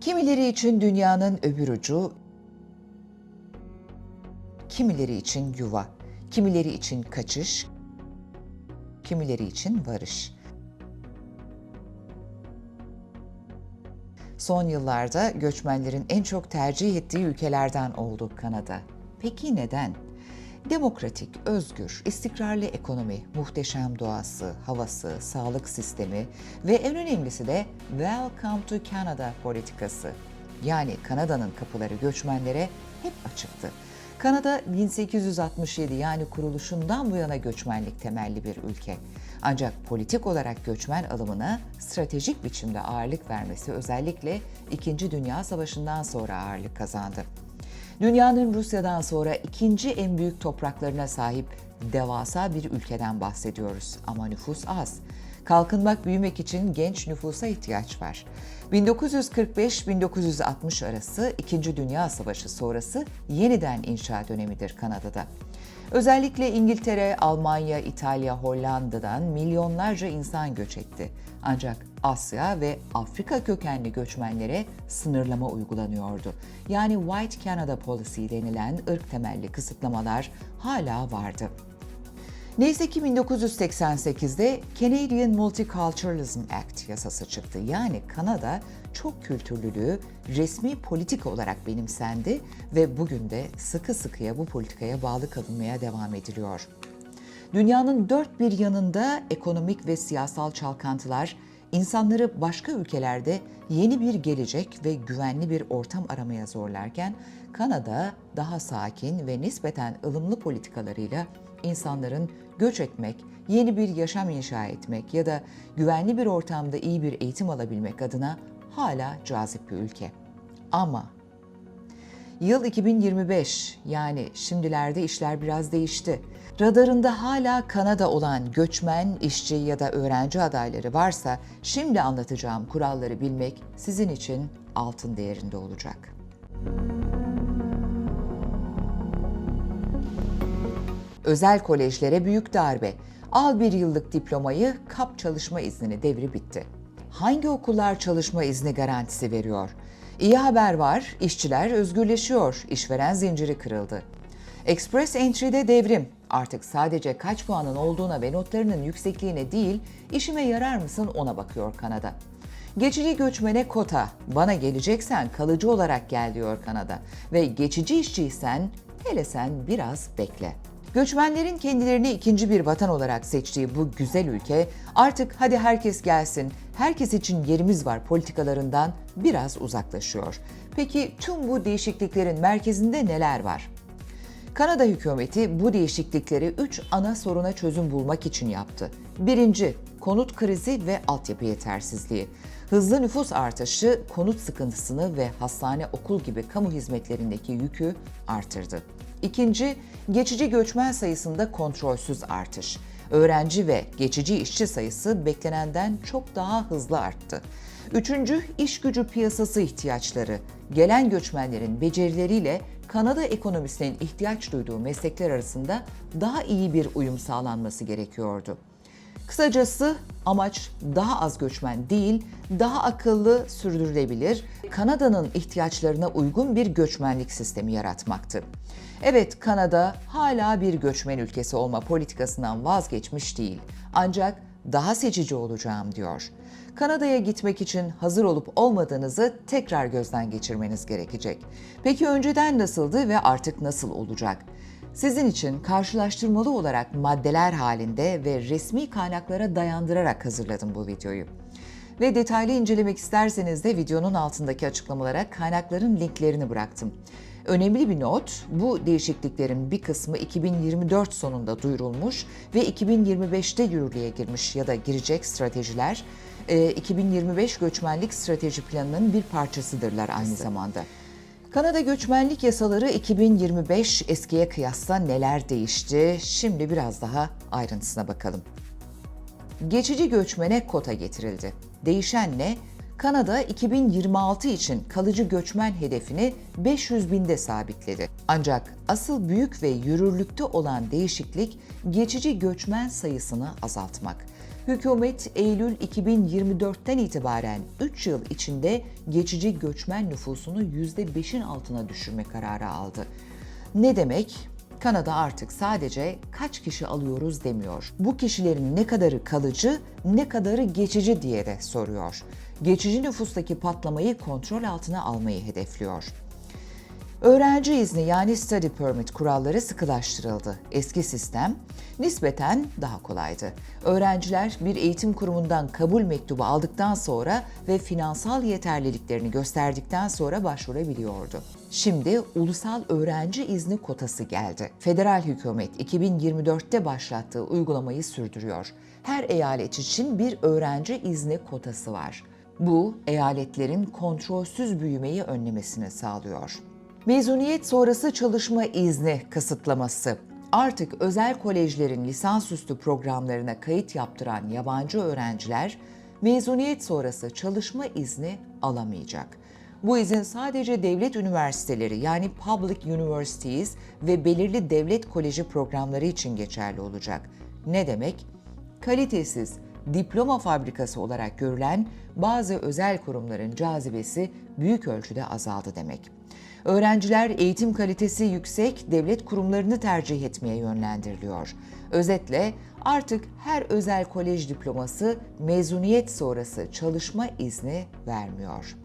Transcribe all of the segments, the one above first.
Kimileri için dünyanın öbür ucu, kimileri için yuva, kimileri için kaçış, kimileri için varış. Son yıllarda göçmenlerin en çok tercih ettiği ülkelerden oldu Kanada. Peki neden? Demokratik, özgür, istikrarlı ekonomi, muhteşem doğası, havası, sağlık sistemi ve en önemlisi de Welcome to Canada politikası. Yani Kanada'nın kapıları göçmenlere hep açıktı. Kanada 1867 yani kuruluşundan bu yana göçmenlik temelli bir ülke. Ancak politik olarak göçmen alımına stratejik biçimde ağırlık vermesi özellikle İkinci Dünya Savaşı'ndan sonra ağırlık kazandı. Dünyanın Rusya'dan sonra ikinci en büyük topraklarına sahip devasa bir ülkeden bahsediyoruz ama nüfus az. Kalkınmak, büyümek için genç nüfusa ihtiyaç var. 1945-1960 arası İkinci Dünya Savaşı sonrası yeniden inşa dönemidir Kanada'da. Özellikle İngiltere, Almanya, İtalya, Hollanda'dan milyonlarca insan göç etti. Ancak Asya ve Afrika kökenli göçmenlere sınırlama uygulanıyordu. Yani White Canada Policy denilen ırk temelli kısıtlamalar hala vardı. Neyse ki 1988'de Canadian Multiculturalism Act yasası çıktı. Yani Kanada çok kültürlülüğü resmi politik olarak benimsendi ve bugün de sıkı sıkıya bu politikaya bağlı kalınmaya devam ediliyor. Dünyanın dört bir yanında ekonomik ve siyasal çalkantılar insanları başka ülkelerde yeni bir gelecek ve güvenli bir ortam aramaya zorlarken Kanada daha sakin ve nispeten ılımlı politikalarıyla insanların göç etmek, yeni bir yaşam inşa etmek ya da güvenli bir ortamda iyi bir eğitim alabilmek adına hala cazip bir ülke. Ama Yıl 2025 yani şimdilerde işler biraz değişti. Radarında hala Kanada olan göçmen, işçi ya da öğrenci adayları varsa şimdi anlatacağım kuralları bilmek sizin için altın değerinde olacak. Özel kolejlere büyük darbe. Al bir yıllık diplomayı, kap çalışma iznini devri bitti. Hangi okullar çalışma izni garantisi veriyor? İyi haber var, işçiler özgürleşiyor, işveren zinciri kırıldı. Express Entry'de devrim. Artık sadece kaç puanın olduğuna ve notlarının yüksekliğine değil, işime yarar mısın ona bakıyor Kanada. Geçici göçmene kota, bana geleceksen kalıcı olarak gel diyor Kanada. Ve geçici işçiysen, hele sen biraz bekle. Göçmenlerin kendilerini ikinci bir vatan olarak seçtiği bu güzel ülke artık hadi herkes gelsin, herkes için yerimiz var politikalarından biraz uzaklaşıyor. Peki tüm bu değişikliklerin merkezinde neler var? Kanada hükümeti bu değişiklikleri üç ana soruna çözüm bulmak için yaptı. Birinci, konut krizi ve altyapı yetersizliği. Hızlı nüfus artışı konut sıkıntısını ve hastane, okul gibi kamu hizmetlerindeki yükü artırdı. İkinci, geçici göçmen sayısında kontrolsüz artış. Öğrenci ve geçici işçi sayısı beklenenden çok daha hızlı arttı. Üçüncü, iş gücü piyasası ihtiyaçları. Gelen göçmenlerin becerileriyle Kanada ekonomisinin ihtiyaç duyduğu meslekler arasında daha iyi bir uyum sağlanması gerekiyordu. Kısacası amaç daha az göçmen değil, daha akıllı, sürdürülebilir, Kanada'nın ihtiyaçlarına uygun bir göçmenlik sistemi yaratmaktı. Evet, Kanada hala bir göçmen ülkesi olma politikasından vazgeçmiş değil. Ancak daha seçici olacağım diyor. Kanada'ya gitmek için hazır olup olmadığınızı tekrar gözden geçirmeniz gerekecek. Peki önceden nasıldı ve artık nasıl olacak? Sizin için karşılaştırmalı olarak maddeler halinde ve resmi kaynaklara dayandırarak hazırladım bu videoyu. Ve detaylı incelemek isterseniz de videonun altındaki açıklamalara kaynakların linklerini bıraktım. Önemli bir not, bu değişikliklerin bir kısmı 2024 sonunda duyurulmuş ve 2025'te yürürlüğe girmiş ya da girecek stratejiler 2025 göçmenlik strateji planının bir parçasıdırlar aynı zamanda. Kanada göçmenlik yasaları 2025 eskiye kıyasla neler değişti? Şimdi biraz daha ayrıntısına bakalım. Geçici göçmene kota getirildi. Değişen ne? Kanada 2026 için kalıcı göçmen hedefini 500 binde sabitledi. Ancak asıl büyük ve yürürlükte olan değişiklik geçici göçmen sayısını azaltmak. Hükümet Eylül 2024'ten itibaren 3 yıl içinde geçici göçmen nüfusunu %5'in altına düşürme kararı aldı. Ne demek? Kanada artık sadece kaç kişi alıyoruz demiyor. Bu kişilerin ne kadarı kalıcı, ne kadarı geçici diye de soruyor. Geçici nüfustaki patlamayı kontrol altına almayı hedefliyor. Öğrenci izni yani study permit kuralları sıkılaştırıldı. Eski sistem nispeten daha kolaydı. Öğrenciler bir eğitim kurumundan kabul mektubu aldıktan sonra ve finansal yeterliliklerini gösterdikten sonra başvurabiliyordu. Şimdi ulusal öğrenci izni kotası geldi. Federal hükümet 2024'te başlattığı uygulamayı sürdürüyor. Her eyalet için bir öğrenci izni kotası var. Bu eyaletlerin kontrolsüz büyümeyi önlemesini sağlıyor. Mezuniyet sonrası çalışma izni kısıtlaması. Artık özel kolejlerin lisansüstü programlarına kayıt yaptıran yabancı öğrenciler mezuniyet sonrası çalışma izni alamayacak. Bu izin sadece devlet üniversiteleri yani public universities ve belirli devlet koleji programları için geçerli olacak. Ne demek? Kalitesiz, diploma fabrikası olarak görülen bazı özel kurumların cazibesi büyük ölçüde azaldı demek. Öğrenciler eğitim kalitesi yüksek devlet kurumlarını tercih etmeye yönlendiriliyor. Özetle artık her özel kolej diploması mezuniyet sonrası çalışma izni vermiyor.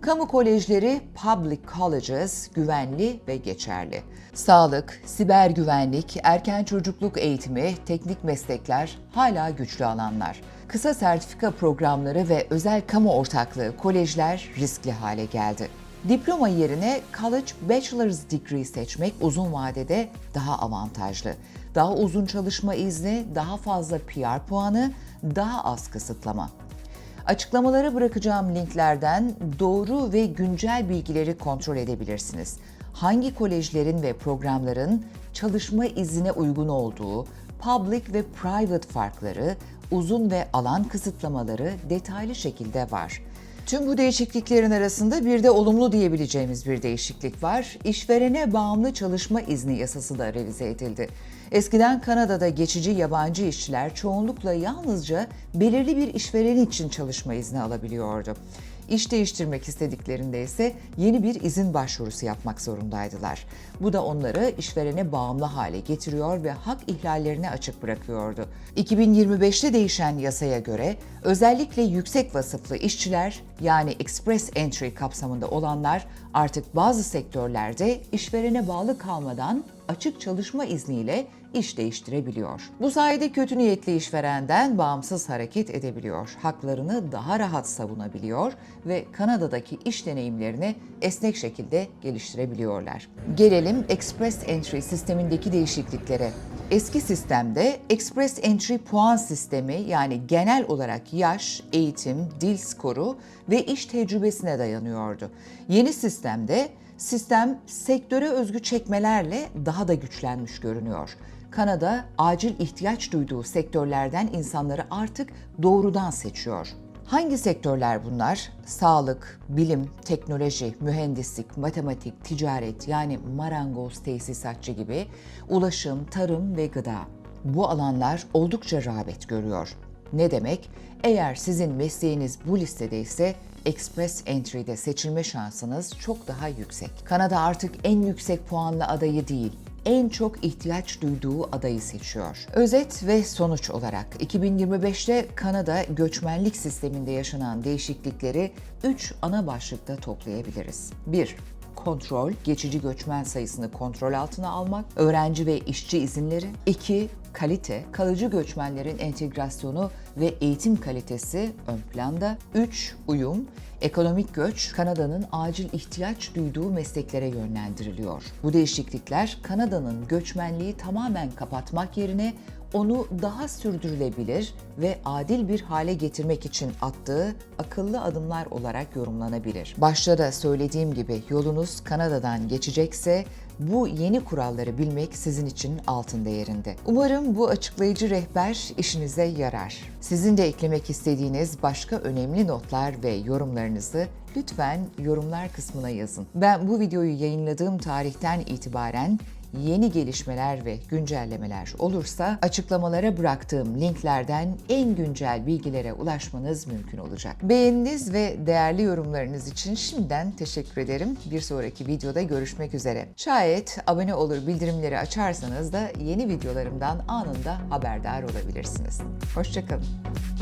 Kamu kolejleri public colleges güvenli ve geçerli. Sağlık, siber güvenlik, erken çocukluk eğitimi, teknik meslekler hala güçlü alanlar. Kısa sertifika programları ve özel kamu ortaklığı kolejler riskli hale geldi. Diploma yerine college bachelor's degree seçmek uzun vadede daha avantajlı. Daha uzun çalışma izni, daha fazla PR puanı, daha az kısıtlama. Açıklamalara bırakacağım linklerden doğru ve güncel bilgileri kontrol edebilirsiniz. Hangi kolejlerin ve programların çalışma iznine uygun olduğu, public ve private farkları, uzun ve alan kısıtlamaları detaylı şekilde var. Tüm bu değişikliklerin arasında bir de olumlu diyebileceğimiz bir değişiklik var. İşverene bağımlı çalışma izni yasası da revize edildi. Eskiden Kanada'da geçici yabancı işçiler çoğunlukla yalnızca belirli bir işveren için çalışma izni alabiliyordu. İş değiştirmek istediklerinde ise yeni bir izin başvurusu yapmak zorundaydılar. Bu da onları işverene bağımlı hale getiriyor ve hak ihlallerine açık bırakıyordu. 2025'te değişen yasaya göre özellikle yüksek vasıflı işçiler yani express entry kapsamında olanlar artık bazı sektörlerde işverene bağlı kalmadan açık çalışma izniyle iş değiştirebiliyor. Bu sayede kötü niyetli işverenden bağımsız hareket edebiliyor. Haklarını daha rahat savunabiliyor ve Kanada'daki iş deneyimlerini esnek şekilde geliştirebiliyorlar. Gelelim Express Entry sistemindeki değişikliklere. Eski sistemde Express Entry puan sistemi yani genel olarak yaş, eğitim, dil skoru ve iş tecrübesine dayanıyordu. Yeni sistemde sistem sektöre özgü çekmelerle daha da güçlenmiş görünüyor. Kanada acil ihtiyaç duyduğu sektörlerden insanları artık doğrudan seçiyor. Hangi sektörler bunlar? Sağlık, bilim, teknoloji, mühendislik, matematik, ticaret yani marangoz, tesisatçı gibi, ulaşım, tarım ve gıda. Bu alanlar oldukça rağbet görüyor. Ne demek? Eğer sizin mesleğiniz bu listede ise Express Entry'de seçilme şansınız çok daha yüksek. Kanada artık en yüksek puanlı adayı değil, en çok ihtiyaç duyduğu adayı seçiyor. Özet ve sonuç olarak 2025'te Kanada göçmenlik sisteminde yaşanan değişiklikleri 3 ana başlıkta toplayabiliriz. 1 kontrol, geçici göçmen sayısını kontrol altına almak, öğrenci ve işçi izinleri. 2. Kalite, kalıcı göçmenlerin entegrasyonu ve eğitim kalitesi ön planda. 3. Uyum, ekonomik göç, Kanada'nın acil ihtiyaç duyduğu mesleklere yönlendiriliyor. Bu değişiklikler Kanada'nın göçmenliği tamamen kapatmak yerine onu daha sürdürülebilir ve adil bir hale getirmek için attığı akıllı adımlar olarak yorumlanabilir. Başta da söylediğim gibi yolunuz Kanada'dan geçecekse bu yeni kuralları bilmek sizin için altın değerinde. Umarım bu açıklayıcı rehber işinize yarar. Sizin de eklemek istediğiniz başka önemli notlar ve yorumlarınızı lütfen yorumlar kısmına yazın. Ben bu videoyu yayınladığım tarihten itibaren yeni gelişmeler ve güncellemeler olursa açıklamalara bıraktığım linklerden en güncel bilgilere ulaşmanız mümkün olacak. Beğeniniz ve değerli yorumlarınız için şimdiden teşekkür ederim. Bir sonraki videoda görüşmek üzere. Şayet abone olur bildirimleri açarsanız da yeni videolarımdan anında haberdar olabilirsiniz. Hoşçakalın.